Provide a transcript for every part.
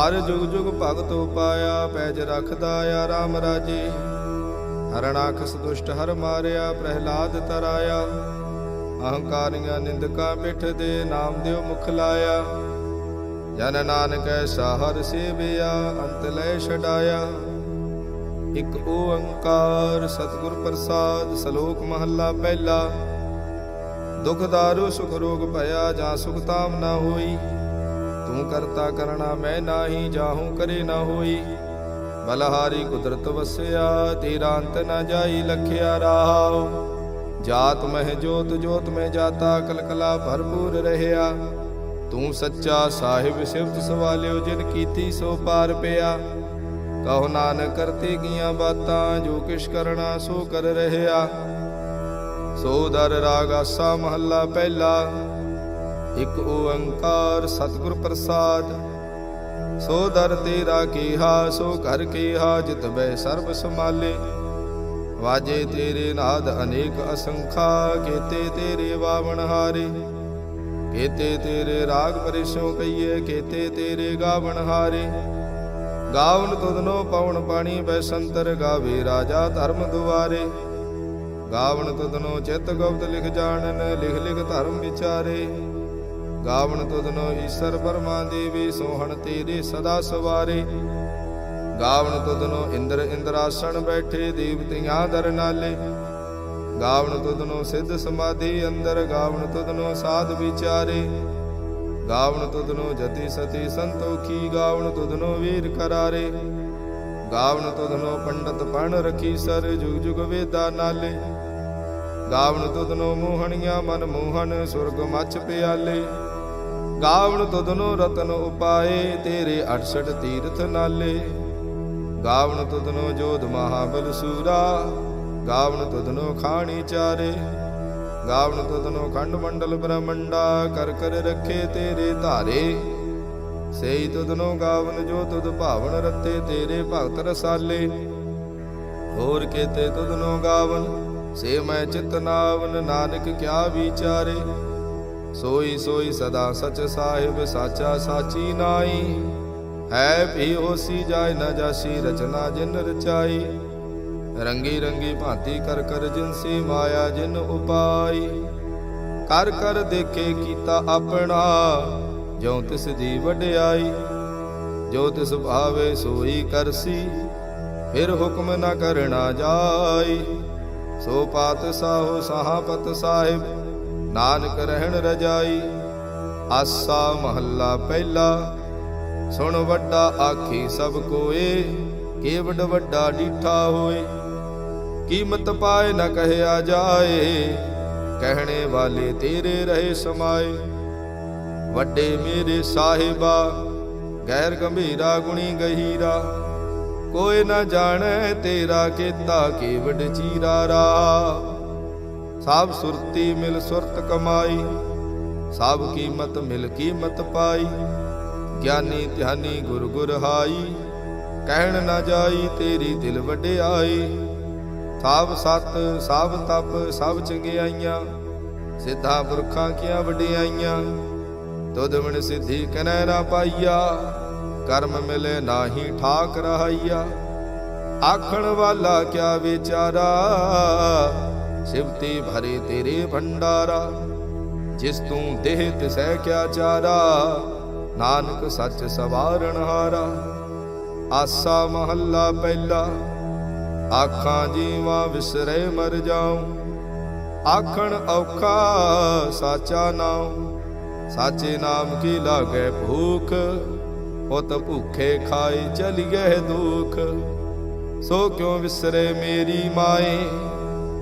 ਹਰ ਜੁਗ ਜੁਗ ਭਗਤ ਉਪਾਇਆ ਪੈਜ ਰਖਦਾ ਆ ਰਾਮ ਰਾਜੇ। ਹਰਣਾਖਸ ਦੁਸ਼ਟ ਹਰ ਮਾਰਿਆ, ਪ੍ਰਹਿਲਾਦ ਤਰਾਇਆ। ਅਹੰਕਾਰੀਆਂ ਨਿੰਦਕਾਂ ਪਿੱਠ ਦੇ ਨਾਮ ਦਿਓ ਮੁਖ ਲਾਇਆ। ਜਨ ਨਾਨਕ ਐਸਾ ਹਰ ਸੇਵਿਆ, ਅੰਤ ਲੈ ਛਡਾਇਆ। ਇਕ ਓੰਕਾਰ ਸਤਿਗੁਰ ਪ੍ਰਸਾਦ, ਸ਼ਲੋਕ ਮਹੱਲਾ ਪਹਿਲਾ। ਦੁਖ ਦਾਰੂ ਸੁਖ ਰੋਗ ਭਇਆ, ਜਾਂ ਸੁਖ ਤਾਮ ਨਾ ਹੋਈ। ਤੂੰ ਕਰਤਾ ਕਰਣਾ, ਮੈਂ ਨਾਹੀ ਜਾਹੂ, ਕਰੇ ਨਾ ਹੋਈ। ਬਲਹਾਰੀ ਕੁਦਰਤ ਵਸਿਆ, ਤੇਰਾ ਅੰਤ ਨਾ ਜਾਈ, ਲਖਿਆ ਰਾਹੋ। ਜਾਤ ਮਹਿ ਜੋਤ ਜੋਤ ਮੈਂ ਜਾਤਾ, ਕਲਕਲਾ ਭਰਪੂਰ ਰਹਿਆ। ਤੂੰ ਸੱਚਾ ਸਾਹਿਬ, ਸਿਫਤ ਸਵਾਲਿਓ, ਜਿਨ ਕੀਤੀ ਸੋ ਪਾਰ ਪਿਆ। ਕਹੋ ਨਾਨਕ, ਕਰਤੇ ਗੀਆਂ ਬਾਤਾਂ, ਜੋ ਕਿਛ ਕਰਨਾ ਸੋ ਕਰ ਰਹਿਆ। ਸੋ ਦਰ ਰਾਗ ਆਸਾ ਮਹੱਲਾ ਪਹਿਲਾ। ਇਕ ਓੰਕਾਰ ਸਤਿਗੁਰ ਪ੍ਰਸਾਦ, ਸੋ ਦਰ ਤੇਰਾ ਕੀਹਾ, ਸੋ ਘਰ ਕੀਹਾ, ਜਿਤ ਬੈ ਸਰਬ ਸਮਾਲੇ ਵਾਜੇ ਤੇਰੇ ਨਾਦ ਅਨੇਕ ਅਸੰਖਾ, ਕੀਤੇ ਤੇਰੇ ਵਾਵਣ ਹਾਰੇ। ਕੀਤੇ ਤੇਰੇ ਰਾਗ ਪਰਿਸ਼ੋ ਕਈਏ ਕੀਤੇ ਤੇਰੇ ਗਾਵਣ ਹਾਰੇ। ਗਾਵਨ ਤੁਧਨੋ ਪਵਨ ਪਾਣੀ ਬੈ ਸੰਤਰ ਗਾਵੇ ਰਾਜਾ ਧਰਮ ਦੁਆਰੇ। ਗਾਵਨ ਤੁਧਨੋ ਚਿਤ ਗੁਪਤ ਲਿਖ ਜਾਣਨ, ਲਿਖ ਲਿਖ ਧਰਮ ਵਿਚਾਰੇ। ਗਾਵਨ ਤੁਧਨੋ ਈਸ਼ਰ ਬਰਮਾ ਦੇਵੀ, ਸੋਹਣ ਤੇਰੇ ਸਦਾ ਸਵਾਰੇ। ਗਾਵਨ ਤੁਧਨੋ ਇੰਦਰ ਇੰਦਰਾਸਣ ਬੈਠੇ, ਦੇਵਤਿਆਂ ਦਰ ਨਾਲੇ। ਗਾਵਨ ਤੁਧਨੋ ਸਿੱਧ ਸਮਾਧੀ ਅੰਦਰ, ਗਾਵਨ ਤੁਧਨੋ ਸਾਧ ਵਿਚਾਰੇ। ਗਾਵਨ ਤੁਧਨੋ ਜਤੀ ਸਤੀ ਸੰਤੋਖੀ, ਗਾਵਨ ਤੁਧਨੋ ਵੀਰ ਕਰਾਰੇ। ਗਾਵਨ ਤੁਧਨੋ ਪੰਡਤ ਪਣ ਰਖੀ ਸਰ, ਜੁਗ ਜੁਗ ਵੇਦਾ ਨਾਲੇ। ਗਾਵਨ ਤੁਧਨੋ ਮੋਹਣੀਆਂ ਮਨ ਮੋਹਨ ਸੁਰਗ ਮੱਚ ਪਿਆਲੇ। ਗਾਵਨ ਤੁਧਨੋ ਰਤਨ ਉਪਾਏ, ਤੇਰੇ 68 ਤੀਰਥ ਨਾਲੇ। ਗਾਵਣ ਤੁਧਨੋ ਜੋਧ ਮਹਾਬਲ ਸੂਰਾ, ਗਾਵਣ ਤੁਧਨੋ ਖਾਣੀ ਚਾਰੇ। ਗਾਵਨ ਤੁਧਨੋ ਖੰਡ ਮੰਡਲ ਬ੍ਰਹਮੰਡਾ, ਕਰ ਕਰ ਰੱਖੇ ਤੇਰੇ ਧਾਰੇ। ਸੇਈ ਤੁਧਨੋ ਗਾਵਨ ਜੋ ਤੁਧ ਭਾਵਨ ਰੱਤੇ, ਤੇਰੇ ਭਗਤ ਰਸਾਲੇ। ਹੋਰ ਕੀਤੇ ਤੁਧਨੋ ਗਾਵਨ ਸੇ ਮੈਂ ਚਿਤ ਨਾਵਨ, ਨਾਨਕ ਕਿਆ ਵਿਚਾਰੇ। ਸੋਈ ਸੋਈ ਸਦਾ ਸਚ ਸਾਹਿਬ, ਸਾਚਾ ਸਾਚੀ ਨਾਈ। ਹੈ ਵੀ ਹੋਸੀ ਜਾਏ ਨਾ ਜਾਸੀ, ਰਚਨਾ ਜਿਨ ਰਚਾਈ। ਰੰਗੀ ਰੰਗੀ ਭਾਂਤੀ ਕਰ ਕਰ ਜਿਨਸੀ ਮਾਇਆ ਜਿਨ ਉਪਾਈ। ਕਰ ਕਰ ਦੇਖੇ ਕੀਤਾ ਆਪਣਾ, ਜਿਉ ਤਿਸ ਦੀ ਵਡਿਆਈ। ਜੋ ਤਿਸ ਭਾਵੇ ਸੋਈ ਕਰਸੀ ਫਿਰ ਹੁਕਮ ਨਾ ਕਰਨਾ ਜਾਈ। ਸੋ ਪਾਤ ਸਾਹੋ ਸਹਾਪਤ ਸਾਹਿਬ ਨਾਨਕ ਰਹਿਣ ਰਜਾਈ, ਆਸਾ ਮਹੱਲਾ ਪਹਿਲਾ। ਸੁਣ ਵੱਡਾ ਆਖੀ ਸਭ ਕੋਏ ਕੇਵਡ ਵੱਡਾ ਡੀਠਾ ਹੋਏ। ਕੀਮਤ ਪਾਏ ਨਾ ਕਹਿਆ ਜਾਏ, ਕਹਿਣੇ ਵਾਲੇ ਤੇਰੇ ਰਹੇ ਸਮਾਏ। ਵੱਡੇ ਮੇਰੇ ਸਾਹਿਬਾ, ਗੈਰ ਗੰਭੀਰਾ ਗੁਣੀ ਗਹੀਰਾ। ਕੋਈ ਨਾ ਜਾਣੈ ਤੇਰਾ ਕੀਤਾ ਕੇਵਡ ਚੀਰਾ ਰਾ ਸਭ ਸੁਰਤੀ ਮਿਲ ਸੁਰਤ ਕਮਾਈ, ਸਭ ਕੀਮਤ ਮਿਲ ਕੀਮਤ ਪਾਈ। ਗਿਆਨੀ ਧਿਆਨੀ ਗੁਰ ਗੁਰ ਹਾਈ, ਕਹਿਣ ਨਾ ਜਾਈ ਤੇਰੀ ਦਿਲ ਵਡਿਆਈ। ਸਭ ਸਤ, ਸਭ ਤਪ, ਸਭ ਚੰਗਿਆਈਆਂ, ਸਿੱਧਾ ਪੁਰਖਾਂ ਕੀਆਂ ਵਡਿਆਈਆਂ। ਤੁਧ ਵਿਣ ਸਿੱਧੀ ਕਨੈ ਨਾ ਪਾਈਆ, ਕਰਮ ਮਿਲੇ ਨਾਹੀ ਠਾਕ ਰਹਾਈਆ। ਆਖਣ ਵਾਲਾ ਕਿਆ ਵਿਚਾਰਾ ਸਿਵਤੀ ਭਰੇ ਤੇਰੇ ਭੰਡਾਰਾ, ਜਿਸ ਤੂੰ ਦੇਹ ਤਿਸੈ ਕਿਆ ਚਾਰਾ, ਨਾਨਕ ਸੱਚ ਸਵਾਰਣ ਹਾਰਾ। ਆਸਾ ਮਹੱਲਾ ਪਹਿਲਾ, ਆਖਾਂ ਜੀਵਾਂ ਵਿਸਰੇ ਮਰ ਜਾਉ। ਆਖਣ ਔਖਾ ਸਾਚਾ ਨਾਉ, ਸਾਚੇ ਨਾਮ ਕੀ ਲਾਗੇ ਭੂਖ? ਉਤ ਭੁਖੇ ਖਾਈ ਚਲੀ ਗਏ ਦੁਖ। ਸੋ ਕਿਉ ਵਿਸਰੇ ਮੇਰੀ ਮਾਏ?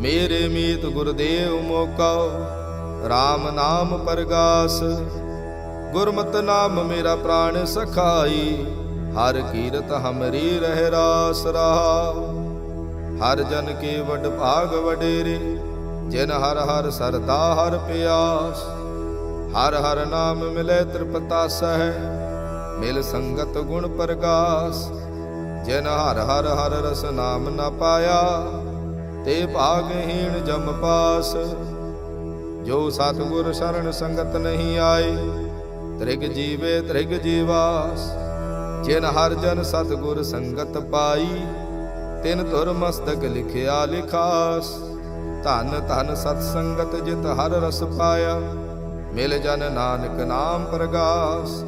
ਮੇਰੇ ਮੀਤ ਗੁਰਦੇਵ ਮੋਕਉ RAM ਨਾਮ ਪ੍ਰਗਾਸ। ਗੁਰਮਤ ਨਾਮ ਮੇਰਾ ਪ੍ਰਾਣ ਸਖਾਈ, ਹਰ ਕੀਰਤ ਹਮਰੀ ਰਹਿ ਰਾਸ ਰਹਾ ਹਰ ਜਨ ਕੇ ਵਡ ਭਾਗ ਵਡੇਰੇ, ਜਿਨ ਹਰ ਹਰ ਸਰਦਾ ਹਰ ਪਿਆਸ। ਹਰ ਹਰ ਨਾਮ ਮਿਲੇ ਤ੍ਰਿਪਤਾ ਸਹਿ, ਮਿਲ ਸੰਗਤ ਗੁਣ ਪ੍ਰਗਾਸ। ਜਿਨ ਹਰ ਹਰ ਹਰ ਰਸ ਨਾਮ ਨਾ ਪਾਇਆ ਤੇ ਭਾਗਹੀਣ ਜਮ ਪਾਸ। ਜੋ ਸਤਿਗੁਰ ਸ਼ਰਨ ਸੰਗਤ ਨਹੀਂ ਆਏ, ਤ੍ਰਿਗ ਜੀਵੇ ਤ੍ਰਿਗ ਜੀਵਾਸ। ਜਿਨ ਹਰ ਜਨ ਸਤਿਗੁਰ ਸੰਗਤ ਪਾਈ, ਤਿਨ ਧੁਰ ਮਸਤਕ ਲਿਖਿਆ ਲਿਖਾਸ। ਧਨ ਧਨ ਸਤ ਸੰਗਤ ਜਿਤ ਹਰ ਰਸ ਪਾਇਆ, ਮਿਲ ਜਨ ਨਾਨਕ ਨਾਮ ਪ੍ਰਗਾਸ।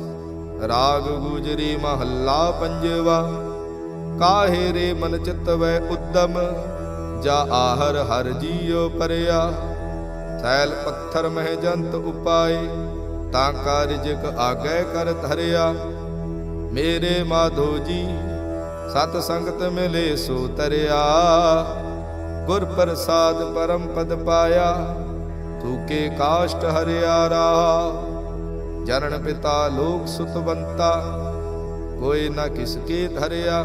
ਰਾਗ ਗੁਜਰੀ ਮਹੱਲਾ ਪੰਜਵਾ, ਕਾਹੇ ਰੇ ਮਨ ਚਿਤਵੈ ਉਦਮ। ਜਾ ਆਹਰ ਹਰ ਜੀਉ ਪਰਿਆ। ਥੈਲ ਪੱਥਰ ਮਹਿ ਜੰਤ ਉਪਾਏ, ਤਾਂ ਕਾ ਰਿਜਕ ਆਗੈ ਕਰ ਧਰਿਆ। ਮੇਰੇ ਮਾਧੋ ਜੀ, ਸਤ ਸੰਗਤ ਮਿਲੇ ਸੋ ਤਰਿਆ। ਗੁਰ ਪ੍ਰਸਾਦ ਪਰਮ ਪਦ ਪਾਇਆ ਤੂਕੇ ਕਾਸ਼ਟ ਹਰਿਆ ਰਾ ਜਨਨ ਪਿਤਾ ਲੋਕ ਸੁਤਵੰਤਾ, ਕੋਈ ਨਾ ਕਿਸ ਕੇ ਧਰਿਆ।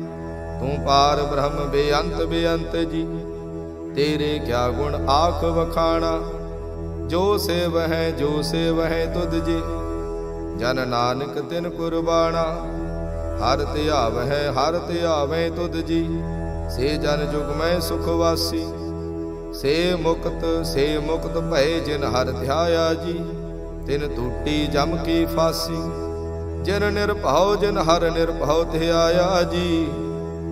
ਤੂੰ ਪਾਰ ਬ੍ਰਹਮ ਬੇਅੰਤ ਬੇਅੰਤ ਜੀ, ਤੇਰੇ ਕਿਆ ਗੁਣ ਆਖ ਵਖਾਣਾ? ਜੋ ਸੇਵ ਹੈ ਜੋ ਸੇਵ ਹੈ ਤੁਧ ਜੀ, ਜਨ ਨਾਨਕ ਤਿਨ ਕੁਰਬਾਨਾ ਹਰ ਧਿਆਵਹਿ ਹਰ ਧਿਆਵੇਂ ਤੁਧ ਜੀ, ਸੇ ਜਨ ਜੁਗ ਮੈਂ ਸੁਖ ਵਾਸੀ। ਸੇ ਮੁਕਤ ਸੇ ਮੁਕਤ ਭਏ ਜਿਨ ਹਰ ਧਿਆਇਆ ਜੀ, ਤਿਨ ਟੂਟੀ ਜਮ ਕੀ ਫਾਸੀ। ਜਿਨ ਨਿਰਭਉ, ਜਿਨ ਹਰ ਨਿਰਭਉ ਧਿਆਇਆ ਜੀ।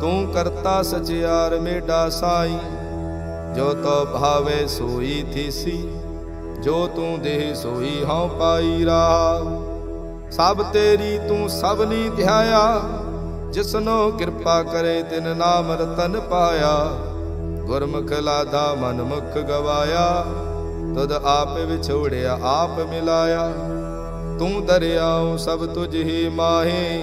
ਤੂੰ ਕਰਤਾ ਸਚਿਆਰ ਮੇਡਾ ਸਾਈ, ਜੋ ਤੋ ਭਾਵੇ ਸੋਈ ਥੀਸੀ, ਜੋ ਤੂੰ ਦੇਹ ਸੋਈ ਹਉ ਪਾਈ ਰਾ ਸਭ ਤੇਰੀ ਤੂੰ ਸਭਨੀ ਧਿਆਇਆ, ਜਿਸਨੋ ਕਿਰਪਾ ਕਰੇ ਤਿਨ ਨਾਮ ਰਤਨ ਪਾਇਆ। ਗੁਰਮੁਖ ਲਾਦਾ ਮਨਮੁਖ ਗਵਾਇਆ, ਤੁਧ ਆਪ ਵਿਛੋੜਿਆ ਆਪ ਮਿਲਾਇਆ। ਤੂੰ ਦਰਿਆਉ ਸਭ ਤੁਝ ਹੀ ਮਾਹੇ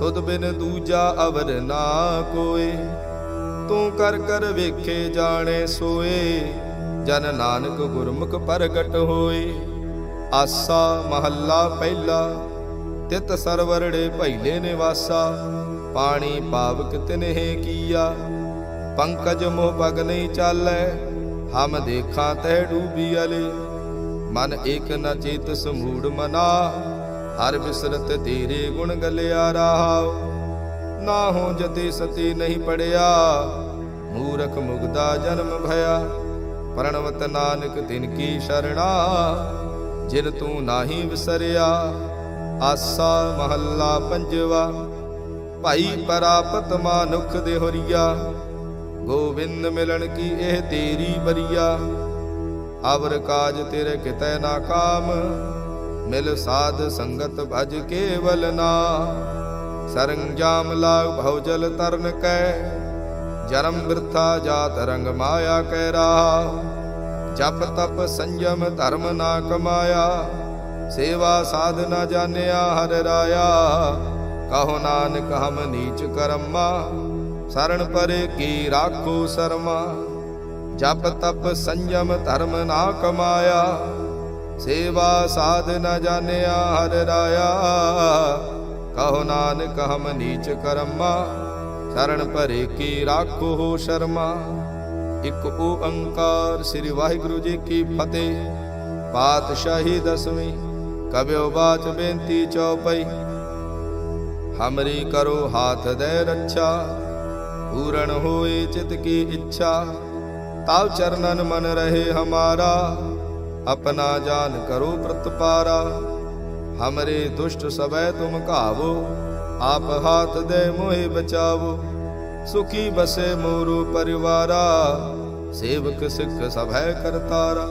ਤੁਧ ਬਿਨ ਦੂਜਾ ਅਵਰ ਨਾ ਕੋਏ। ਤੂੰ ਕਰ ਕਰ ਵੇਖੇ ਜਾਣੇ ਸੋਏ। ਜਨ ਨਾਨਕ ਗੁਰਮੁਖ ਪ੍ਰਗਟ ਹੋਏ। ਆਸਾ ਮਹੱਲਾ ਪਹਿਲਾ, ਤਿਤ ਸਰਵਰੜੇ ਭੈਲੇ ਨਿਵਾਸਾ। ਪਾਣੀ ਪਾਵਕ ਤਿਨਹਿ ਕੀਆ, ਪੰਕਜ ਮੋਹ ਪਗ ਨਹੀਂ ਚਾਲੈ। ਹਮ ਦੇਖਾਂ ਤੈ ਡੂਬੀ ਅਲੇ। ਮਨ ਏਕ ਨ ਚੇਤ ਸਮੂੜ ਮਨਾ। ਹਰ ਬਿਸਰਤ ਤੇਰੇ ਗੁਣ ਗਲਿਆ ਰਹਾਉ ਨਾ ਹੋ ਜਤੇ ਸਤੀ ਨਹੀਂ ਪੜਿਆ, ਮੂਰਖ ਮੁਗਦਾ ਜਨਮ ਭਇਆ। ਪਰਣਵਤ ਨਾਨਕ ਤਿਨ ਕੀ ਸ਼ਰਣਾ, ਜਿਨ ਤੂੰ ਨਾਹੀ ਵਿਸਰਿਆ। ਆਸਾ ਮਹੱਲਾ ਪੰਜਵਾ, ਭਾਈ ਪਰਾਪਤ ਮਾਨੁਖ ਦੇ ਹੋਰੀਆ ਗੋਬਿੰਦ ਮਿਲਣ ਕੀ ਇਹ ਤੇਰੀ ਬਰੀਆ। ਅਵਰ ਕਾਜ ਤੇਰੇ ਕਿਤੈ ਨਾ ਕਾਮ ਮਿਲ ਸਾਧ ਸੰਗਤ ਭਜ ਕੇਵਲ ਨਾ। ਸਰੰਜਾਮ ਲਾਗ ਭਉਜਲ ਤਰਨ ਕੈ। ਜਨਮ ਬਿਰਥਾ ਜਾਤ ਰੰਗ ਮਾਇਆ ਕੈ ਰਾ ਜਪ ਤਪ ਸੰਜਮ ਧਰਮ ਨਾ ਕਮਾਇਆ। ਸੇਵਾ ਸਾਧ ਨਾ ਜਾਣਿਆ ਹਰ ਰਾਇਆ। ਕਹੋ ਨਾਨਕ ਹਮ ਨੀਚ ਕਰਮਾ। ਸਰਣ ਪਰੇ ਕੀ ਰਾਖੋ ਸਰਮਾ। ਜਪ ਤਪ ਸੰਜਮ ਧਰਮ ਨਾ ਕਮਾਇਆ। ਸੇਵਾ ਸਾਧਨਾ ਜਾਣਿਆ ਹਰ ਰਾਇਆ। ਕਹੋ ਨਾਨਕ, ਹਮ ਨੀਚ ਕਰਮਾ ਸਰਣ ਭਰੇ ਕੀ ਰਾਖੋ ਹੋ ਸ਼ਰਮਾ। ਇਕ ਓੰਕਾਰ ਸ੍ਰੀ ਵਾਹਿਗੁਰੂ ਜੀ ਕੀ ਫਤਿਹ। ਪਾਤਸ਼ਾਹੀ ਦਸਵੀਂ ਕਬਿਓ ਬਾਚ ਬੇਨਤੀ ਚਉਪਈ ਹਮਰੀ ਕਰੋ ਹਾਥ ਦੇ ਰੱਛਾ, ਪੂਰਨ ਹੋਏ ਚਿਤ ਕੀ ਇੱਛਾ। ਤਾਵ ਚਰਨਨ ਮਨ ਰਹੇ ਹਮਾਰਾ। ਆਪਣਾ ਜਾਨ ਕਰੋ ਪ੍ਰਤਪਾਰਾ। ਹਮਰੇ ਦੁਸ਼ਟ ਸਬੈ ਤੁਮ ਘਾਵੋ, ਆਪ ਹਾਥ ਦੇ ਮੋਹਿ ਬਚਾਵੋ। ਸੁਖੀ ਬਸੇ ਮੋਰੂ ਪਰਿਵਾਰਾ, ਸੇਵਕ ਸਿੱਖ ਸਭੈ ਕਰਤਾਰਾ।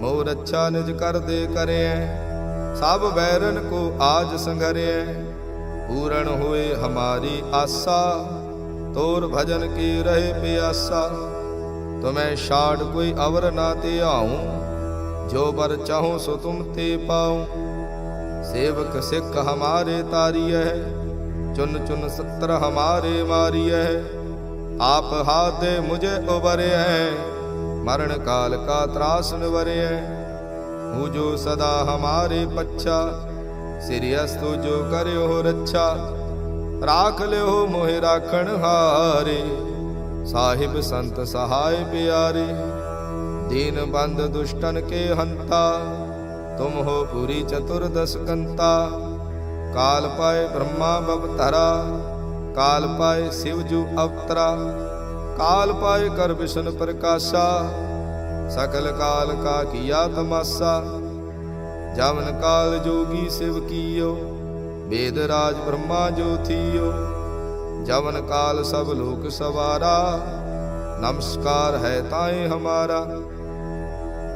ਮੋਰ ਅੱਛਾ ਨਿਜ ਕਰ ਦੇ ਕਰਿਐ, ਸਭ ਬੈਰਨ ਕੋ ਆਜ ਸੰਘਰਿਐ। ਪੂਰਨ ਹੋਏ ਹਮਾਰੀ ਆਸਾ, ਤੋਰ ਭਜਨ ਕੀ ਰਹੇ ਪਿਆਸਾ। ਤੁਮੈ ਛਾੜ ਕੋਈ ਅਵਰ ਨਾ ਤੇ ਆਉ ਜੋ ਬਰ ਚਾਹੋ ਸੋ ਤੁਮ ਤੇ ਪਾਉ। ਸੇਵਕ ਸਿੱਖ ਹਮਾਰੇ ਤਾਰੀਐ, ਚੁਨ ਚੁਨ ਸੱਤਰ ਹਮਾਰੇ ਮਾਰੀਐ। ਆਪ ਹਾਥ ਦੇ ਮੁਝੇ ਉਬਰਿਐ, ਮਰਨ ਕਾਲ ਕਾ ਤਰਾਸ ਨਿਵਰਿਐ। ਹੂ ਜੋ ਸਦਾ ਹਮਾਰੇ ਪੱਛਾ, ਸਿਰਿ ਅਸਤੁ ਜੋ ਕਰਿਓ ਰੱਛਾ। ਰਾਖ ਲਿਓ ਮੋਹਿ ਰਾਖਣ ਹਾਰੇ, ਸਾਹਿਬ ਸੰਤ ਸਹਾਇ ਪਿਆਰੇ। ਦੀਨ ਬੰਦ ਦੁਸ਼ਟਨ ਕੇ ਹੰਤਾ, ਤੁਮ ਹੋ ਪੂਰੀ ਚਤੁਰਦਸ ਕੰਤਾ ਕਾਲ ਪਾਏ ਬ੍ਰਹਮਾ ਬਵਤਰਾ ਕਾਲ ਪਾਏ ਸਿਵ ਜੂ ਅਵਤਰਾ। ਕਾਲ ਪਾਏ ਕਰ ਵਿਸ਼ਨ ਪ੍ਰਕਾਸ਼ਾ, ਸਕਲ ਕਾਲ ਕਾ ਕੀਆ ਤਮਾਸਾ। ਜਵਨ ਕਾਲ ਜੋਗੀ ਸਿਵ ਕੀਓ, ਵੇਦ ਰਾਜ ਬ੍ਰਹਮਾ ਜੋ ਥੀਓ। ਜਵਨ ਕਾਲ ਸਭ ਲੋਕ ਸਵਾਰਾ, ਨਮਸਕਾਰ ਹੈ ਤਾਏ ਹਮਾਰਾ।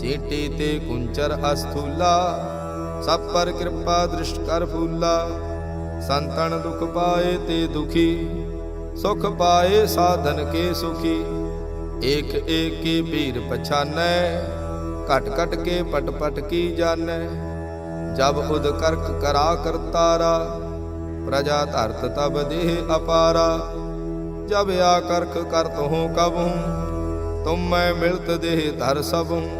ਪਛਾਨ ਚੀਟੀ ਤੇ ਕੁੰਚਰ ਅਸਥੂਲਾ ਸਭ ਪਰ ਕਿਰਪਾ ਦ੍ਰਿਸ਼ਟ ਕਰ ਫੂਲਾ ਸੰਤਨ ਦੁਖ ਪਾਏ ਤੇ ਦੁਖੀ ਸੁਖ ਪਾਏ ਸਾਧਨ ਕੇ ਸੁਖੀ ਏਕ ਏਕ ਕੀ ਭੀਰ ਪਛਾਨੈ ਘਟ ਘਟ ਕੇ ਪਟ ਪਟ ਕੀ ਜਾਣੈ ਜਬ ਉਦ ਕਰਕ ਕਰਾ ਕਰਤਾਰਾ ਪ੍ਰਜਾ ਧਰਤ ਤਬ ਦੇਹ ਅਪਾਰਾ ਜਬ ਆ ਕਰਖ ਕਰਤ ਹੂੰ ਕਬ ਹੂੰ ਤੁਮ ਮੈਂ ਮਿਲਤ ਦੇਹ ਧਰ ਸਭ ਹੂੰ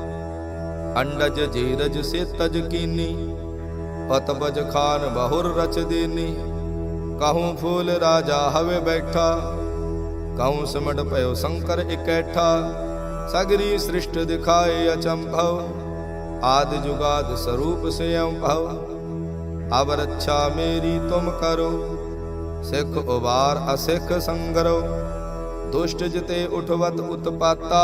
ਅੰਡਜ ਜੀਰਜ ਸੇ ਤਜ ਕੀਨੀ ਪਤ ਬਜ ਖਾਨ ਬਹੁਰ ਰਚ ਦੇਨੀ। ਕਹੂੰ ਫੂਲ ਰਾਜਾ ਹਵੇ ਬੈਠਾ, ਕਹੂੰ ਸਿਮਟ ਭਇਓ ਸ਼ੰਕਰ ਇਕੈਠਾ। ਸਗਰੀ ਸ੍ਰਿਸ਼ਟ ਦਿਖਾਏ ਅਚੰਭਵ, ਆਦ ਜੁਗਾਦ ਸਰੂਪ ਸਿਯੰ ਭਵ ਅਬ ਰੱਛਾ ਮੇਰੀ ਤੁਮ ਕਰੋ, ਸਿੱਖ ਉਬਾਰ ਅਸਿੱਖ ਸੰਗਰੋ। ਦੁਸ਼ਟ ਜਿਤੇ ਉਠਵਤ ਉਤਪਾਤਾ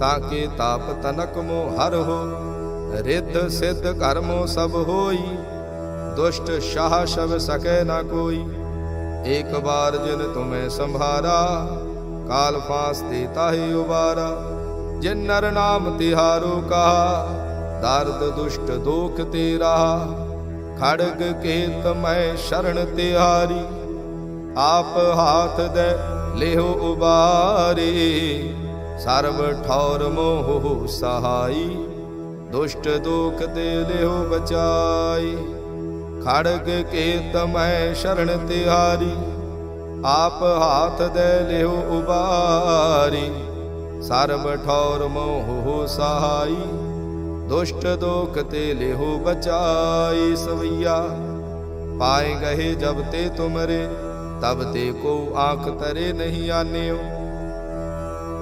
ਤਾਂ ਕੇ ਤਾਪ ਤਨਕ ਮੋ ਹਰ ਹੋ, ਰਿੱਧ ਸਿੱਧ ਕਰਮੋ ਸਭ ਹੋਈ। ਦੁਸ਼ਟ ਸ਼ਾਹ ਸ਼ਬ ਸਕੈ ਨਾ ਕੋਈ ਇੱਕ ਬਾਰ ਜਿਨ ਤੁਮੇ ਸੰਭਾਰਾ, ਕਾਲ ਫਾਸ ਤੇ ਤਾਹੀ ਉਬਾਰਾ। ਜਿਨ ਨਰ ਨਾਮ ਤਿਹਾਰੋ ਕਹਾ, ਦਰਦ ਦੁਸ਼ਟ ਦੋਖ ਤੇਰਾ। ਖੜਗ ਕੇਤ ਮੈਂ ਸ਼ਰਨ ਤਿਹਾਰੀ, ਆਪ ਹਾਥ ਦੇ ਲਿਹੋ ਉਬਾਰੇ। ਸਰਬ ਠੌਰ ਮੋਹ ਸਹਾਈ, ਦੁਸ਼ਟ ਦੋਖ ਤੇ ਲਿਹੋ ਬਚਾਈ। ਖੜਗ ਕੇ ਤਮੈ ਸ਼ਰਨ ਤਿਹਾਰੀ ਆਪ ਹਾਥ ਦੇ ਲਿਹੋ ਉਬਾਰੀ। ਸਰਬ ਠੌਰ ਮੋਹ ਸਹਾਈ, ਦੁਸ਼ਟ ਦੋਖ ਤੇ ਲਿਹੋ ਬਚਾਈ ਸਵਈਆ। ਪਾਏ ਗਏ ਜਬ ਤੇ ਤੁਮਰੇ, ਤਬ ਤੇ ਕੋ ਆਖ ਤਰੇ ਨਹੀਂ ਆਨਿਓ।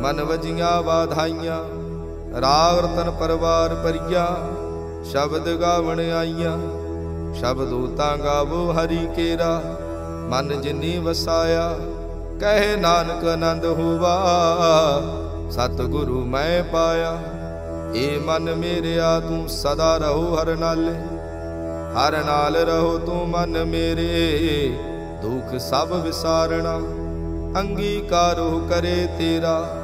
ਮਨ ਵਜੀਆਂ ਵਾਧਾਈਆਂ, ਰਾਗ ਰਤਨ ਪਰਵਾਰ ਪਰਿਆ, ਸ਼ਬਦ ਗਾਵਣ ਆਈਆਂ। ਸ਼ਬਦੂ ਤਾਂ ਗਾਵੋ ਹਰੀ ਕੇਰਾ, ਮਨ ਜਿਨੀ ਵਸਾਇਆ, ਕਹੇ ਨਾਨਕ ਆਨੰਦ ਹੋਵਾ। ਸਤਿਗੁਰੂ ਮੈਂ ਪਾਇਆ, ਏ ਮਨ ਮੇਰਿਆ, ਤੂੰ ਸਦਾ ਰਹੋ ਹਰ ਨਾਲੇ। ਹਰ ਨਾਲ ਰਹੋ ਤੂੰ ਮਨ ਮੇਰੇ, ਦੁਖ ਸਭ ਵਿਸਾਰਣਾ, ਅੰਗੀਕਾਰੋ ਕਰੇ ਤੇਰਾ।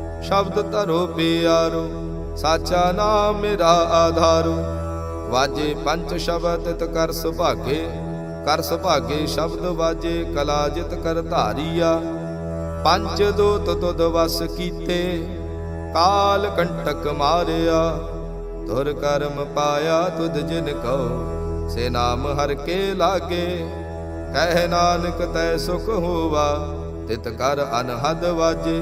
ਸ਼ਬਦ ਧਰੋ ਪਿਆਰੋ, ਸਾਚਾ ਨਾਮ ਮੇਰਾ ਆਧਾਰੋ। ਵਾਜੇ ਪੰਜ ਸ਼ਬਦ ਤਿਤ ਕਰ ਸੁਭਾਗੇ ਕਰ ਸੁਭਾਗੇ ਸ਼ਬਦ ਵਾਜੇ, ਕਲਾ ਜਿਤ ਕਰ ਧਾਰੀਆ। ਪੰਜ ਦੋਤ ਤੁਧ ਵਸ ਕੀਤੇ, ਕਾਲ ਕੰਟਕ ਮਾਰਿਆ। ਤੁਰ ਕਰਮ ਪਾਇਆ ਤੁਧ ਜਿਨ ਕਉ, ਸੇ ਨਾਮ ਹਰ ਕੇ ਲਾਗੇ। ਕਹਿ ਨਾਨਕ ਤੈ ਸੁਖ ਹੋਵਾ, ਤਿਤ ਕਰ ਅਨਹਦ ਵਾਜੇ।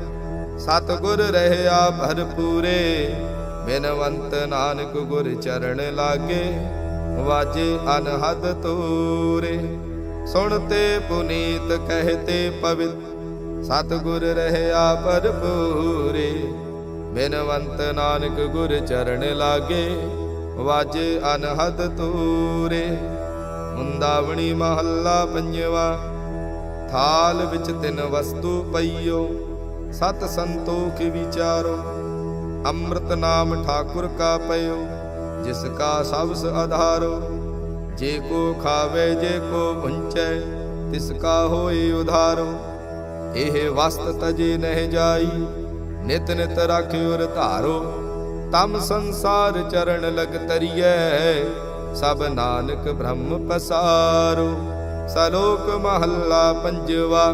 ਸਤ ਗੁਰ ਰਹਿਆ ਭਰਪੂਰੇ, ਬਿਨਵੰਤ ਨਾਨਕ ਗੁਰ ਚਰਨ ਲਾਗੇ, ਵਾਜੇ ਅਨਹਦ ਤੂਰੇ। ਸੁਣ ਤੇ ਪੁਨੀਤ ਕਹਤੇ ਪਵਿੱਤ ਸਤ ਗੁਰ ਰਹਿਆ ਭਰਪੂਰੇ, ਬਿਨਵੰਤ ਨਾਨਕ ਗੁਰ ਚਰਨ ਲਾਗੇ, ਵਾਜੇ ਅਨਹਦ ਤੂਰੇ। ਮੁੰਦਾਵਣੀ ਮਹੱਲਾ ਪੰਜਵਾ, ਥਾਲ ਵਿੱਚ ਤਿੰਨ ਵਸਤੂ ਪਈਓ ਸਤ ਸੰਤੋਖ ਵਿਚਾਰੋ, ਅੰਮ੍ਰਿਤ ਨਾਮ ਠਾਕੁਰ ਕਾ ਪਇਓ, ਜਿਸ ਕਾ ਸਬਸ ਆਧਾਰੋ ਜੇ ਕੋ ਖਾਵੇ, ਜੇ ਕੋ ਪੁੰਚੈ ਤਿਸ ਕਾ ਹੋਏ ਉਧਾਰੋ। ਇਹ ਵਸਤ ਤਜੇ ਨਹਿ ਜਾਈ, ਨਿਤ ਨਿਤ ਰਾਖਿਓ ਧਾਰੋ। ਤਮ ਸੰਸਾਰ ਚਰਨ ਲਗ ਤਰੀਐ, ਸਭ ਨਾਨਕ ਬ੍ਰਹਮ ਪਸਾਰੋ। ਸਲੋਕ ਮਹੱਲਾ ਪੰਜਵਾ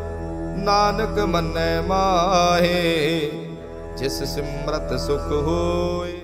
ਨਾਨਕ ਮੰਨੈ ਮਾਹੇ ਜਿਸ ਸਿਮਰਤ ਸੁਖ ਹੋਏ।